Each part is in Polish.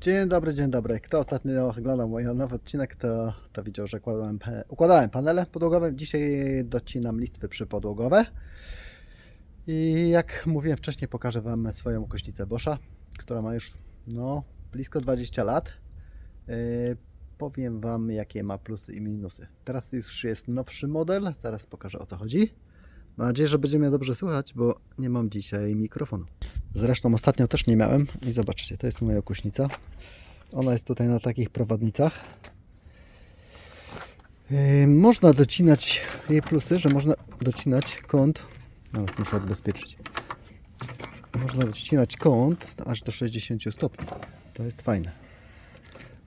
Dzień dobry, dzień dobry. Kto ostatnio oglądał mój nowy odcinek, to, to widział, że układałem, układałem panele podłogowe. Dzisiaj docinam listwy przypodłogowe. I jak mówiłem wcześniej, pokażę Wam swoją kośnicę Boscha, która ma już no, blisko 20 lat. Yy, powiem Wam, jakie ma plusy i minusy. Teraz już jest nowszy model, zaraz pokażę o co chodzi. Mam nadzieję, że będzie mnie dobrze słychać, bo nie mam dzisiaj mikrofonu. Zresztą ostatnio też nie miałem i zobaczcie, to jest moja kuśnica. Ona jest tutaj na takich prowadnicach. Yy, można docinać jej plusy, że można docinać kąt. Teraz muszę odbezpieczyć. Można docinać kąt aż do 60 stopni. To jest fajne.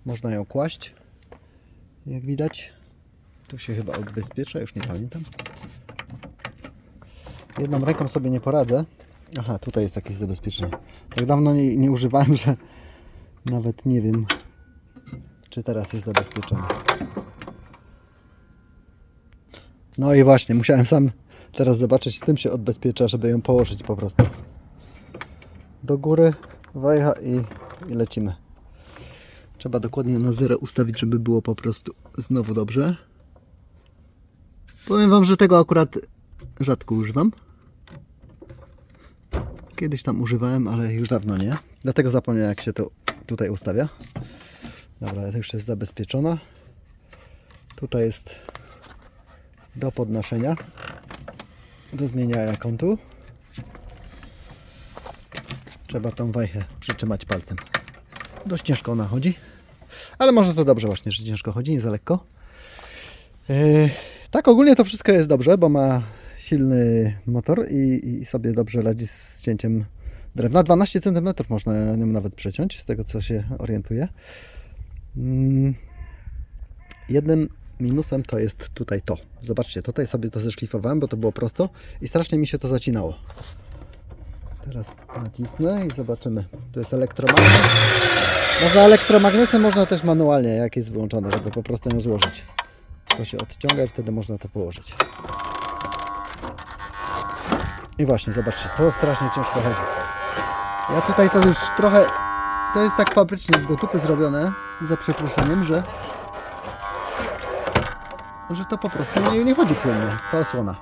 Można ją kłaść. Jak widać. Tu się chyba odbezpiecza, już nie pamiętam. Jedną ręką sobie nie poradzę. Aha, tutaj jest jakieś zabezpieczenie. Tak dawno nie, nie używałem, że nawet nie wiem, czy teraz jest zabezpieczone. No i właśnie, musiałem sam teraz zobaczyć, tym się odbezpiecza, żeby ją położyć po prostu. Do góry, wajcha i, i lecimy. Trzeba dokładnie na zero ustawić, żeby było po prostu znowu dobrze. Powiem Wam, że tego akurat rzadko używam. Kiedyś tam używałem, ale już dawno nie. Dlatego zapomniałem jak się to tutaj ustawia. Dobra, to już jest zabezpieczona. Tutaj jest do podnoszenia. Do zmieniania kątu. Trzeba tą wajchę przytrzymać palcem. Dość ciężko ona chodzi. Ale może to dobrze właśnie, że ciężko chodzi, nie za lekko. Yy, tak, ogólnie to wszystko jest dobrze, bo ma silny motor i, i sobie dobrze radzi z cięciem drewna. 12 cm można nią nawet przeciąć, z tego co się orientuję. Mm, Jednym minusem to jest tutaj to. Zobaczcie, tutaj sobie to zeszlifowałem, bo to było prosto i strasznie mi się to zacinało. Teraz nacisnę i zobaczymy. Tu jest elektromagnes. Można elektromagnesem, można też manualnie, jak jest wyłączone, żeby po prostu ją złożyć. To się odciąga i wtedy można to położyć. I właśnie, zobaczcie, to strasznie ciężko chodzi. Ja tutaj to już trochę, to jest tak fabrycznie do tupy zrobione, za przeproszeniem, że że to po prostu nie, nie chodzi płynnie, ta osłona.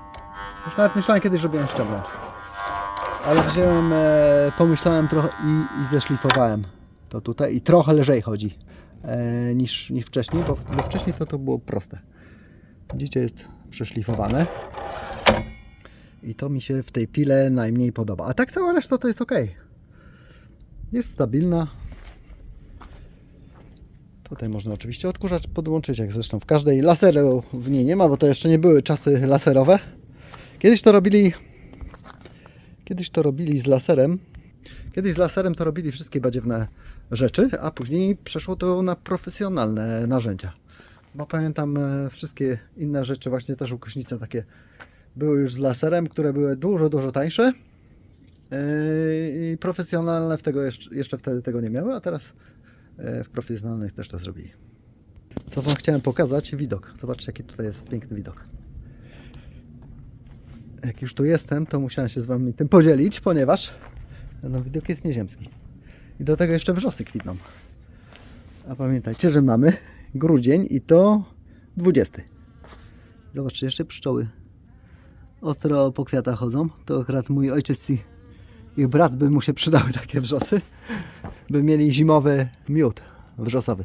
Już nawet myślałem kiedyś, żeby ją ściągnąć. Ale wziąłem, e, pomyślałem trochę i, i zeszlifowałem to tutaj i trochę lżej chodzi e, niż, niż wcześniej, bo, bo wcześniej to, to było proste. Widzicie, jest przeszlifowane. I to mi się w tej pile najmniej podoba. A tak cała reszta to jest ok. Jest stabilna. Tutaj można oczywiście odkurzacz podłączyć, jak zresztą w każdej. Laseru w niej nie ma, bo to jeszcze nie były czasy laserowe. Kiedyś to robili. Kiedyś to robili z laserem. Kiedyś z laserem to robili wszystkie badziewne rzeczy, a później przeszło to na profesjonalne narzędzia. Bo pamiętam e, wszystkie inne rzeczy, właśnie też ukośnice takie były już z laserem, które były dużo, dużo tańsze. Yy, I profesjonalne w tego jeszcze, jeszcze wtedy tego nie miały, a teraz e, w profesjonalnych też to zrobili. Co Wam chciałem pokazać? Widok. Zobaczcie, jaki tutaj jest piękny widok. Jak już tu jestem, to musiałem się z Wami tym podzielić, ponieważ no, widok jest nieziemski. I do tego jeszcze wrzosy kwitną. A pamiętajcie, że mamy grudzień i to 20. Zobaczcie, jeszcze pszczoły ostro po kwiatach chodzą. To akurat mój ojciec i ich brat by mu się przydały takie wrzosy, by mieli zimowy miód wrzosowy.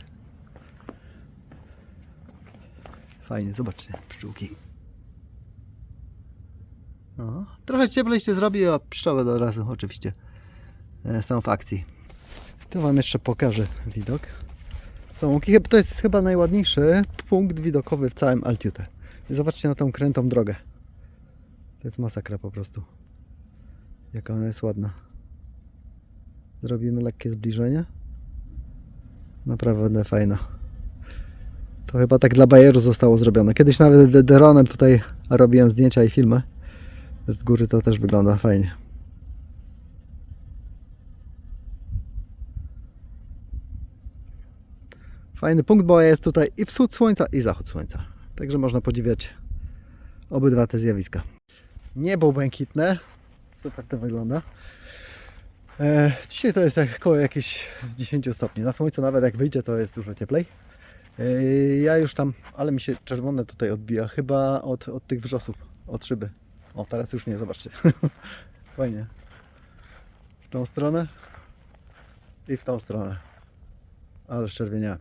Fajnie, zobaczcie, pszczółki. No, trochę cieplej się zrobi, a pszczoły od razu oczywiście e, są w akcji. Tu Wam jeszcze pokażę widok. Są. Chyba- To jest chyba najładniejszy punkt widokowy w całym Altiute. Zobaczcie na tą krętą drogę. To jest masakra po prostu. Jaka ona jest ładna. Zrobimy lekkie zbliżenie. Naprawdę fajna. To chyba tak dla bajeru zostało zrobione. Kiedyś nawet dronem tutaj robiłem zdjęcia i filmy. Z góry to też wygląda fajnie. Fajny punkt, bo jest tutaj i wschód słońca, i zachód słońca. Także można podziwiać obydwa te zjawiska. Niebo błękitne. Super to wygląda. E, dzisiaj to jest jak około jakieś 10 stopni. Na słońcu nawet jak wyjdzie to jest dużo cieplej. E, ja już tam, ale mi się czerwone tutaj odbija, chyba od, od tych wrzosów, od szyby. O, teraz już nie, zobaczcie. Fajnie. W tą stronę i w tą stronę. Ale szczerwienia.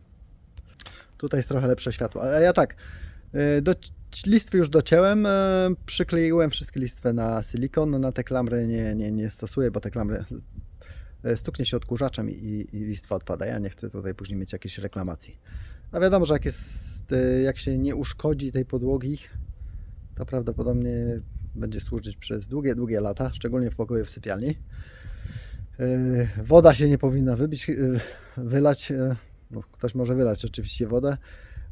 Tutaj jest trochę lepsze światło. A ja tak, do c- listwy już docięłem, e, przykleiłem wszystkie listwy na silikon, na te klamry nie, nie, nie stosuję, bo te klamry e, stuknie się odkurzaczem i, i listwa odpada. Ja nie chcę tutaj później mieć jakiejś reklamacji. A wiadomo, że jak, jest, e, jak się nie uszkodzi tej podłogi, to prawdopodobnie będzie służyć przez długie, długie lata, szczególnie w pokoju w sypialni. E, Woda się nie powinna wybić, e, wylać. e, No, ktoś może wylać oczywiście wodę,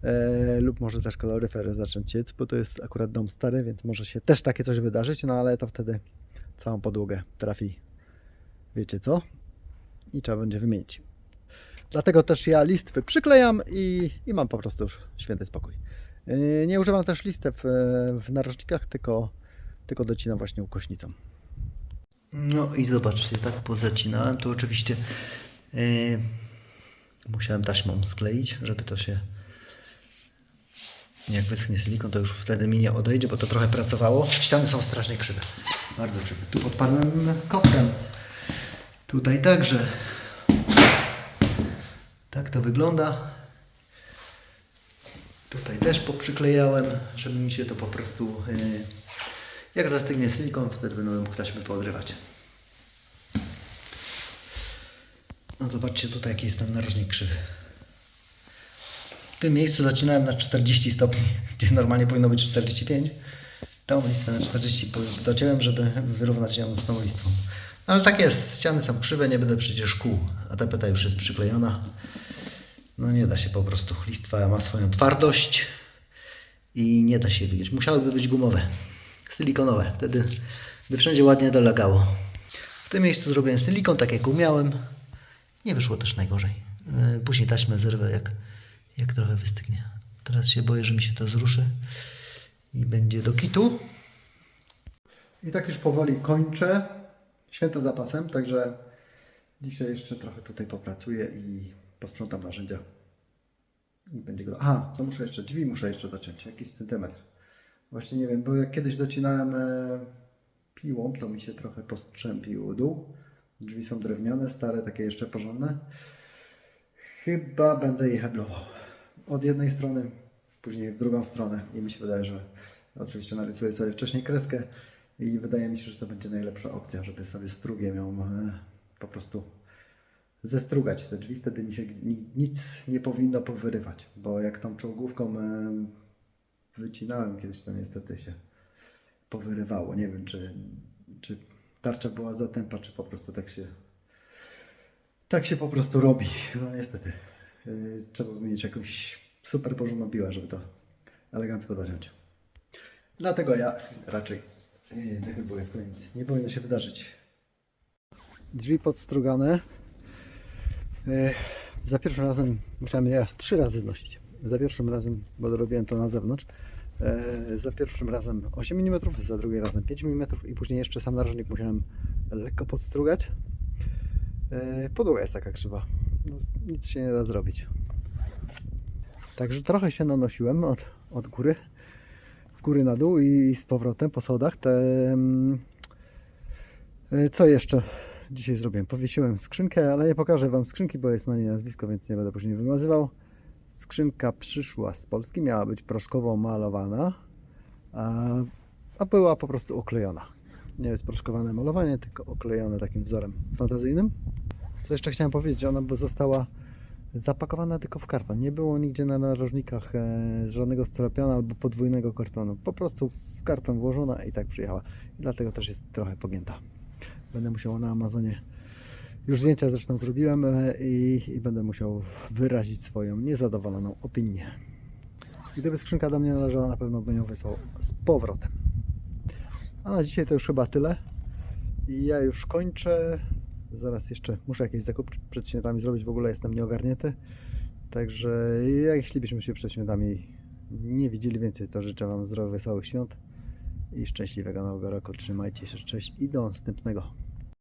e, lub może też kaloryfer zacząć ciec, bo to jest akurat dom stary, więc może się też takie coś wydarzyć, no ale to wtedy całą podłogę trafi, wiecie co, i trzeba będzie wymienić. Dlatego też ja listwy przyklejam i, i mam po prostu już święty spokój. E, Nie używam też listew e, w narożnikach, tylko, tylko docinam właśnie ukośnicą. No i zobaczcie, tak pozacinałem, to oczywiście yy, musiałem taśmą skleić, żeby to się jak wyschnie silikon, to już wtedy mi nie odejdzie, bo to trochę pracowało. Ściany są strasznie krzywe, bardzo krzywe. Tu podparłem kofrem, tutaj także. Tak to wygląda. Tutaj też poprzyklejałem, żeby mi się to po prostu yy, jak zastygnie silikon, wtedy będę mógł taśmy poodrywać. No zobaczcie tutaj jaki jest ten narożnik krzywy. Tym miejscu zaczynałem na 40 stopni, gdzie normalnie powinno być 45. Tą listwę na 40 po- dociąłem, żeby wyrównać ją z tą listwą. Ale tak jest, ściany są krzywe, nie będę przecież kół, a tapeta już jest przyklejona. No nie da się po prostu. Listwa ma swoją twardość i nie da się wygiąć. Musiałyby być gumowe, silikonowe. Wtedy by wszędzie ładnie dolegało. W tym miejscu zrobiłem silikon, tak jak umiałem. Nie wyszło też najgorzej. Yy, Później taśmę zerwę, jak, jak trochę wystygnie. Teraz się boję, że mi się to zruszy i będzie do kitu. I tak już powoli kończę. Święto zapasem, także dzisiaj jeszcze trochę tutaj popracuję i posprzątam narzędzia. I będzie go. Aha, co muszę jeszcze? Drzwi muszę jeszcze dociąć, jakiś centymetr. Właśnie nie wiem, bo jak kiedyś docinałem e, piłą, to mi się trochę postrzępił dół. Drzwi są drewniane, stare, takie jeszcze porządne. Chyba będę je heblował. Od jednej strony, później w drugą stronę. I mi się wydaje, że oczywiście narysuję sobie wcześniej kreskę i wydaje mi się, że to będzie najlepsza opcja, żeby sobie strugiem ją e, po prostu zestrugać te drzwi. Wtedy mi się ni- nic nie powinno powyrywać, bo jak tą czołgówką e, wycinałem kiedyś, to niestety się powyrywało. Nie wiem, czy, czy tarcza była za tępa, czy po prostu tak się tak się po prostu robi. No niestety. Yy, trzeba by mieć jakąś super porządną piłę, żeby to elegancko dociąć. Dlatego ja raczej yy, wychybuję w to nic. Nie powinno się wydarzyć. Drzwi podstrugane. Yy, za pierwszym razem musiałem je aż trzy razy znosić. Za pierwszym razem, bo robiłem to na zewnątrz, za pierwszym razem 8 mm, za drugim razem 5 mm i później jeszcze sam narożnik musiałem lekko podstrugać. Podłoga jest taka krzywa. No, nic się nie da zrobić. Także trochę się nanosiłem od, od góry, z góry na dół i z powrotem po schodach. Te, mm, yy, co jeszcze dzisiaj zrobiłem? Powiesiłem skrzynkę, ale nie pokażę Wam skrzynki, bo jest na niej nazwisko, więc nie będę później wymazywał. Skrzynka przyszła z Polski, miała być proszkowo malowana, a, a była po prostu oklejona. Nie jest proszkowane malowanie, tylko oklejone takim wzorem fantazyjnym. Co jeszcze chciałem powiedzieć, ona została zapakowana tylko w karton. Nie było nigdzie na narożnikach e, żadnego stropiana albo podwójnego kartonu. Po prostu w karton włożona i tak przyjechała. I dlatego też jest trochę pogięta. Będę musiał na Amazonie, już zdjęcia zresztą zrobiłem e, i, i będę musiał wyrazić swoją niezadowoloną opinię. Gdyby skrzynka do mnie należała, na pewno bym ją wysłał z powrotem. A na dzisiaj to już chyba tyle. I ja już kończę. Zaraz jeszcze muszę jakieś zakupy przed świętami zrobić, w ogóle jestem nieogarnięty. Także jeśli byśmy się przed świętami nie widzieli więcej, to życzę Wam zdrowych, wesołych świąt i szczęśliwego nowego roku. Trzymajcie się, cześć i do następnego.